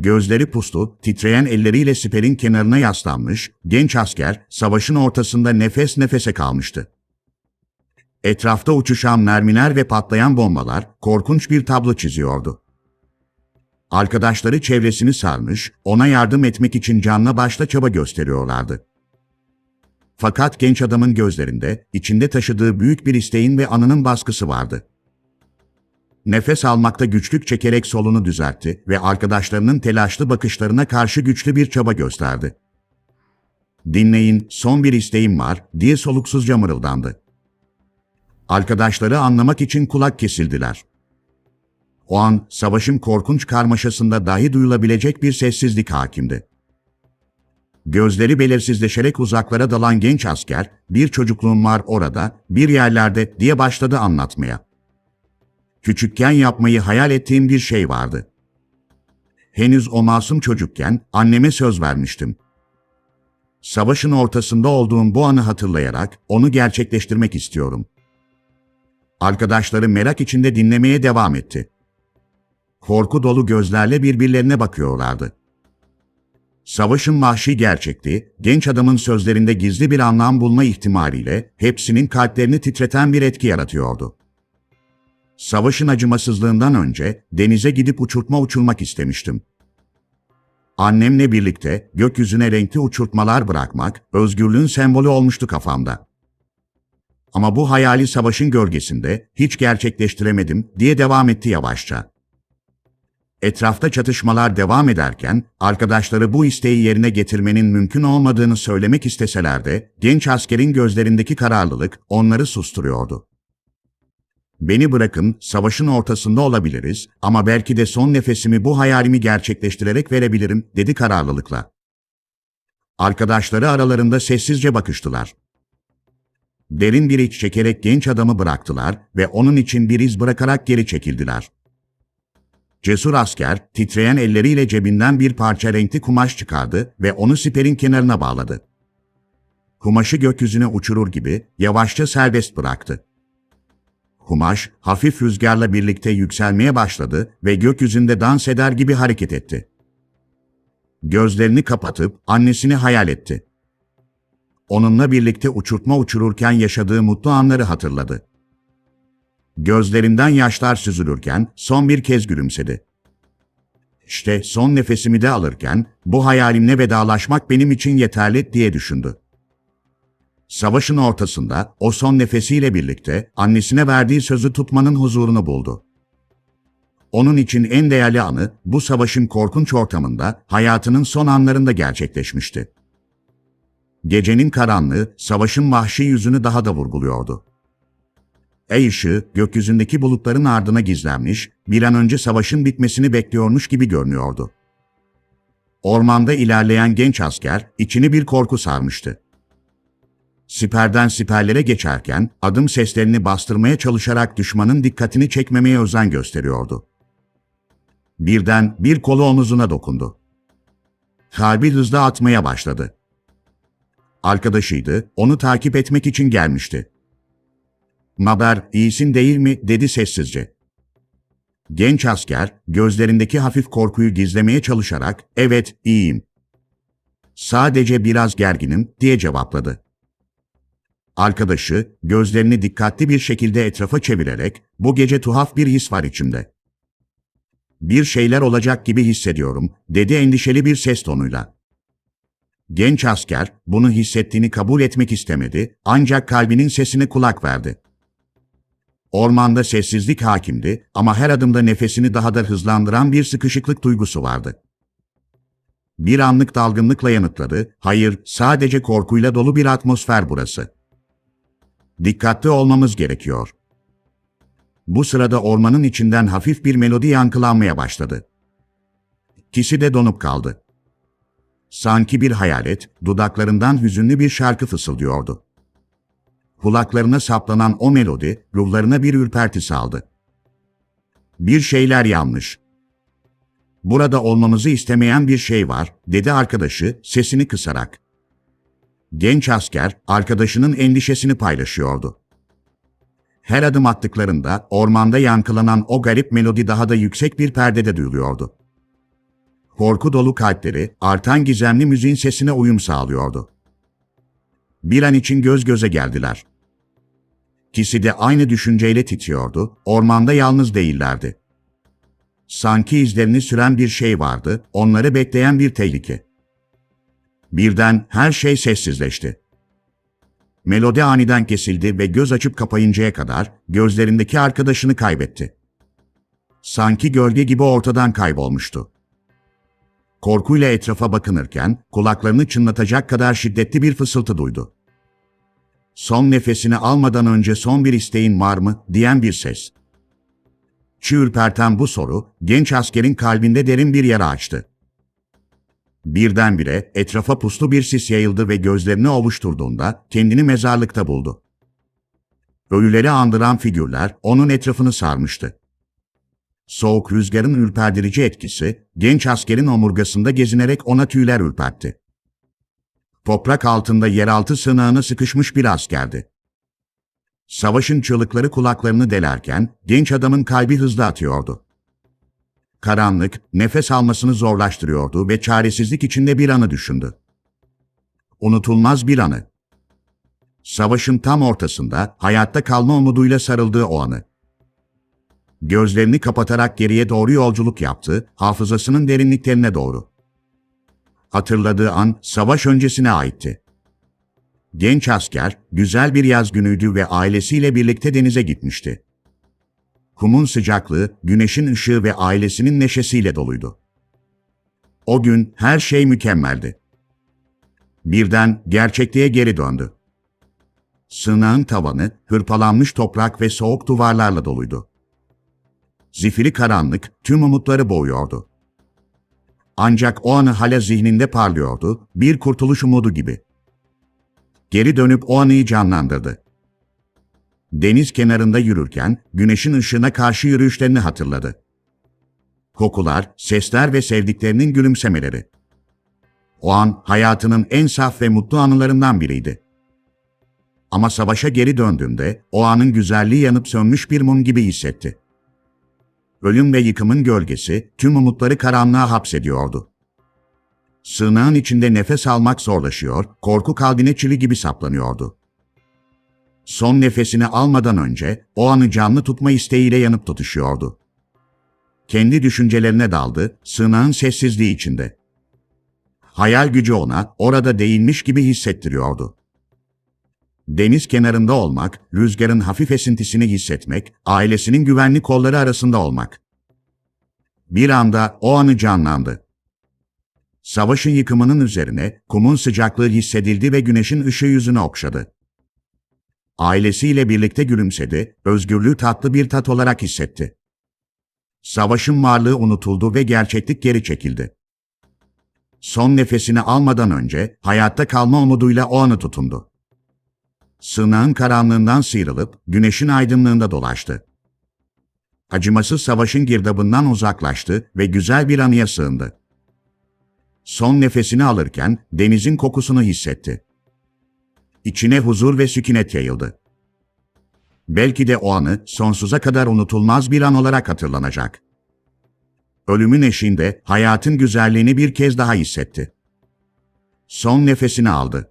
Gözleri puslu, titreyen elleriyle siperin kenarına yaslanmış, genç asker savaşın ortasında nefes nefese kalmıştı. Etrafta uçuşan mermiler ve patlayan bombalar korkunç bir tablo çiziyordu. Arkadaşları çevresini sarmış, ona yardım etmek için canla başla çaba gösteriyorlardı. Fakat genç adamın gözlerinde, içinde taşıdığı büyük bir isteğin ve anının baskısı vardı. Nefes almakta güçlük çekerek solunu düzeltti ve arkadaşlarının telaşlı bakışlarına karşı güçlü bir çaba gösterdi. Dinleyin, son bir isteğim var, diye soluksuzca mırıldandı. Arkadaşları anlamak için kulak kesildiler. O an savaşın korkunç karmaşasında dahi duyulabilecek bir sessizlik hakimdi. Gözleri belirsizleşerek uzaklara dalan genç asker, bir çocukluğum var orada, bir yerlerde diye başladı anlatmaya. Küçükken yapmayı hayal ettiğim bir şey vardı. Henüz o masum çocukken anneme söz vermiştim. Savaşın ortasında olduğum bu anı hatırlayarak onu gerçekleştirmek istiyorum. Arkadaşları merak içinde dinlemeye devam etti. Korku dolu gözlerle birbirlerine bakıyorlardı. Savaşın vahşi gerçekliği, genç adamın sözlerinde gizli bir anlam bulma ihtimaliyle hepsinin kalplerini titreten bir etki yaratıyordu. Savaşın acımasızlığından önce denize gidip uçurtma uçurmak istemiştim. Annemle birlikte gökyüzüne renkli uçurtmalar bırakmak özgürlüğün sembolü olmuştu kafamda. Ama bu hayali savaşın gölgesinde hiç gerçekleştiremedim diye devam etti yavaşça. Etrafta çatışmalar devam ederken arkadaşları bu isteği yerine getirmenin mümkün olmadığını söylemek isteseler de genç askerin gözlerindeki kararlılık onları susturuyordu. Beni bırakın, savaşın ortasında olabiliriz ama belki de son nefesimi bu hayalimi gerçekleştirerek verebilirim, dedi kararlılıkla. Arkadaşları aralarında sessizce bakıştılar. Derin bir iç çekerek genç adamı bıraktılar ve onun için bir iz bırakarak geri çekildiler. Cesur asker, titreyen elleriyle cebinden bir parça renkli kumaş çıkardı ve onu siperin kenarına bağladı. Kumaşı gökyüzüne uçurur gibi yavaşça serbest bıraktı. Kumaş, hafif rüzgarla birlikte yükselmeye başladı ve gökyüzünde dans eder gibi hareket etti. Gözlerini kapatıp annesini hayal etti. Onunla birlikte uçurtma uçururken yaşadığı mutlu anları hatırladı. Gözlerinden yaşlar süzülürken son bir kez gülümsedi. İşte son nefesimi de alırken bu hayalimle vedalaşmak benim için yeterli diye düşündü. Savaşın ortasında o son nefesiyle birlikte annesine verdiği sözü tutmanın huzurunu buldu. Onun için en değerli anı bu savaşın korkunç ortamında hayatının son anlarında gerçekleşmişti. Gecenin karanlığı savaşın vahşi yüzünü daha da vurguluyordu. Ay ışığı gökyüzündeki bulutların ardına gizlenmiş, bir an önce savaşın bitmesini bekliyormuş gibi görünüyordu. Ormanda ilerleyen genç asker içini bir korku sarmıştı. Siperden siperlere geçerken adım seslerini bastırmaya çalışarak düşmanın dikkatini çekmemeye özen gösteriyordu. Birden bir kolu omuzuna dokundu. Kalbi hızla atmaya başladı. Arkadaşıydı, onu takip etmek için gelmişti. Naber, iyisin değil mi, dedi sessizce. Genç asker, gözlerindeki hafif korkuyu gizlemeye çalışarak, evet, iyiyim. Sadece biraz gerginim, diye cevapladı. Arkadaşı, gözlerini dikkatli bir şekilde etrafa çevirerek, bu gece tuhaf bir his var içimde. Bir şeyler olacak gibi hissediyorum, dedi endişeli bir ses tonuyla. Genç asker, bunu hissettiğini kabul etmek istemedi, ancak kalbinin sesine kulak verdi. Ormanda sessizlik hakimdi ama her adımda nefesini daha da hızlandıran bir sıkışıklık duygusu vardı. Bir anlık dalgınlıkla yanıtladı, hayır, sadece korkuyla dolu bir atmosfer burası. Dikkatli olmamız gerekiyor. Bu sırada ormanın içinden hafif bir melodi yankılanmaya başladı. Kişi de donup kaldı. Sanki bir hayalet, dudaklarından hüzünlü bir şarkı fısıldıyordu. Kulaklarına saplanan o melodi, ruhlarına bir ürperti saldı. Bir şeyler yanlış. Burada olmamızı istemeyen bir şey var, dedi arkadaşı sesini kısarak. Genç asker, arkadaşının endişesini paylaşıyordu. Her adım attıklarında ormanda yankılanan o garip melodi daha da yüksek bir perdede duyuluyordu. Korku dolu kalpleri artan gizemli müziğin sesine uyum sağlıyordu. Bir an için göz göze geldiler. İkisi de aynı düşünceyle titriyordu, ormanda yalnız değillerdi. Sanki izlerini süren bir şey vardı, onları bekleyen bir tehlike. Birden her şey sessizleşti. Melodi aniden kesildi ve göz açıp kapayıncaya kadar gözlerindeki arkadaşını kaybetti. Sanki gölge gibi ortadan kaybolmuştu. Korkuyla etrafa bakınırken kulaklarını çınlatacak kadar şiddetli bir fısıltı duydu. Son nefesini almadan önce son bir isteğin var mı diyen bir ses. Çığ ürperten bu soru genç askerin kalbinde derin bir yara açtı. Birdenbire etrafa puslu bir sis yayıldı ve gözlerini ovuşturduğunda kendini mezarlıkta buldu. Ölüleri andıran figürler onun etrafını sarmıştı. Soğuk rüzgarın ürperdirici etkisi genç askerin omurgasında gezinerek ona tüyler ürpertti. Toprak altında yeraltı sığınağına sıkışmış bir askerdi. Savaşın çığlıkları kulaklarını delerken genç adamın kalbi hızla atıyordu. Karanlık, nefes almasını zorlaştırıyordu ve çaresizlik içinde bir anı düşündü. Unutulmaz bir anı. Savaşın tam ortasında hayatta kalma umuduyla sarıldığı o anı. Gözlerini kapatarak geriye doğru yolculuk yaptı, hafızasının derinliklerine doğru. Hatırladığı an savaş öncesine aitti. Genç asker, güzel bir yaz günüydü ve ailesiyle birlikte denize gitmişti. Kumun sıcaklığı, güneşin ışığı ve ailesinin neşesiyle doluydu. O gün her şey mükemmeldi. Birden gerçekliğe geri döndü. Sığınağın tavanı hırpalanmış toprak ve soğuk duvarlarla doluydu. Zifiri karanlık tüm umutları boğuyordu. Ancak o anı hala zihninde parlıyordu, bir kurtuluş umudu gibi. Geri dönüp o anıyı canlandırdı. Deniz kenarında yürürken güneşin ışığına karşı yürüyüşlerini hatırladı. Kokular, sesler ve sevdiklerinin gülümsemeleri. O an hayatının en saf ve mutlu anılarından biriydi. Ama savaşa geri döndüğünde o anın güzelliği yanıp sönmüş bir mum gibi hissetti. Ölüm ve yıkımın gölgesi tüm umutları karanlığa hapsediyordu. Sığınağın içinde nefes almak zorlaşıyor, korku kalbine çivi gibi saplanıyordu. Son nefesini almadan önce o anı canlı tutma isteğiyle yanıp tutuşuyordu. Kendi düşüncelerine daldı, sığınağın sessizliği içinde. Hayal gücü ona orada değilmiş gibi hissettiriyordu. Deniz kenarında olmak, rüzgarın hafif esintisini hissetmek, ailesinin güvenli kolları arasında olmak. Bir anda o anı canlandı. Savaşın yıkımının üzerine kumun sıcaklığı hissedildi ve güneşin ışığı yüzünü okşadı. Ailesiyle birlikte gülümsedi, özgürlüğü tatlı bir tat olarak hissetti. Savaşın varlığı unutuldu ve gerçeklik geri çekildi. Son nefesini almadan önce hayatta kalma umuduyla o anı tutundu. Sığınağın karanlığından sıyrılıp güneşin aydınlığında dolaştı. Acımasız savaşın girdabından uzaklaştı ve güzel bir anıya sığındı. Son nefesini alırken denizin kokusunu hissetti. İçine huzur ve sükunet yayıldı. Belki de o anı sonsuza kadar unutulmaz bir an olarak hatırlanacak. Ölümün eşiğinde hayatın güzelliğini bir kez daha hissetti. Son nefesini aldı.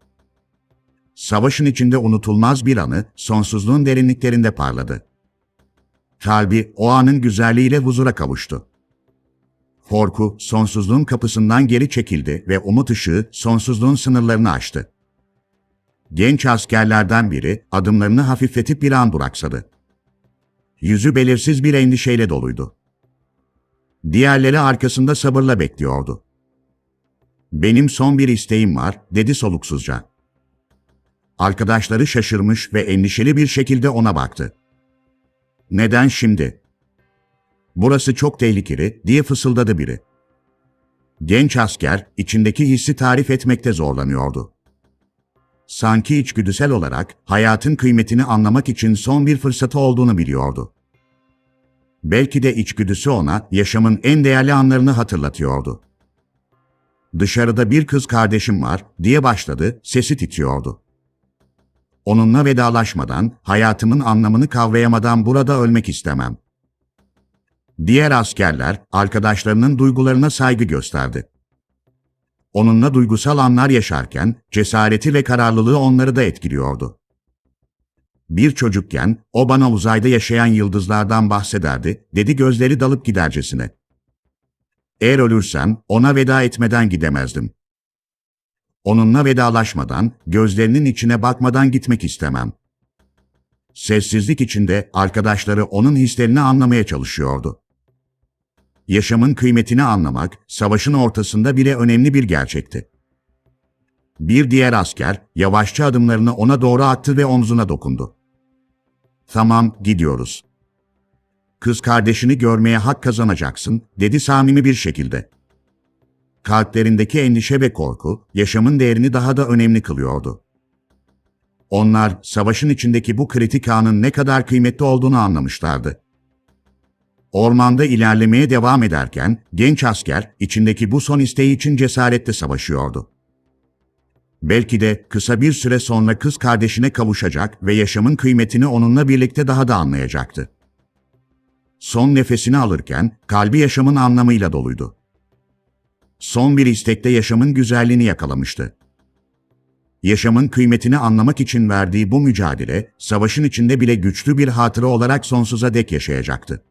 Savaşın içinde unutulmaz bir anı sonsuzluğun derinliklerinde parladı. Kalbi o anın güzelliğiyle huzura kavuştu. Korku sonsuzluğun kapısından geri çekildi ve umut ışığı sonsuzluğun sınırlarını aştı. Genç askerlerden biri adımlarını hafifletip bir an duraksadı. Yüzü belirsiz bir endişeyle doluydu. Diğerleri arkasında sabırla bekliyordu. Benim son bir isteğim var, dedi soluksuzca. Arkadaşları şaşırmış ve endişeli bir şekilde ona baktı. Neden şimdi? Burası çok tehlikeli, diye fısıldadı biri. Genç asker içindeki hissi tarif etmekte zorlanıyordu. Sanki içgüdüsel olarak hayatın kıymetini anlamak için son bir fırsatı olduğunu biliyordu. Belki de içgüdüsü ona yaşamın en değerli anlarını hatırlatıyordu. Dışarıda bir kız kardeşim var diye başladı, sesi titriyordu. Onunla vedalaşmadan, hayatımın anlamını kavrayamadan burada ölmek istemem. Diğer askerler arkadaşlarının duygularına saygı gösterdi. Onunla duygusal anlar yaşarken cesareti ve kararlılığı onları da etkiliyordu. Bir çocukken o bana uzayda yaşayan yıldızlardan bahsederdi, dedi gözleri dalıp gidercesine. Eğer ölürsem ona veda etmeden gidemezdim. Onunla vedalaşmadan, gözlerinin içine bakmadan gitmek istemem. Sessizlik içinde arkadaşları onun hislerini anlamaya çalışıyordu. Yaşamın kıymetini anlamak, savaşın ortasında bile önemli bir gerçekti. Bir diğer asker, yavaşça adımlarını ona doğru attı ve omzuna dokundu. Tamam, gidiyoruz. Kız kardeşini görmeye hak kazanacaksın, dedi samimi bir şekilde. Kalplerindeki endişe ve korku, yaşamın değerini daha da önemli kılıyordu. Onlar, savaşın içindeki bu kritik anın ne kadar kıymetli olduğunu anlamışlardı. Ormanda ilerlemeye devam ederken, genç asker, içindeki bu son isteği için cesaretle savaşıyordu. Belki de kısa bir süre sonra kız kardeşine kavuşacak ve yaşamın kıymetini onunla birlikte daha da anlayacaktı. Son nefesini alırken kalbi yaşamın anlamıyla doluydu. Son bir istekte yaşamın güzelliğini yakalamıştı. Yaşamın kıymetini anlamak için verdiği bu mücadele, savaşın içinde bile güçlü bir hatıra olarak sonsuza dek yaşayacaktı.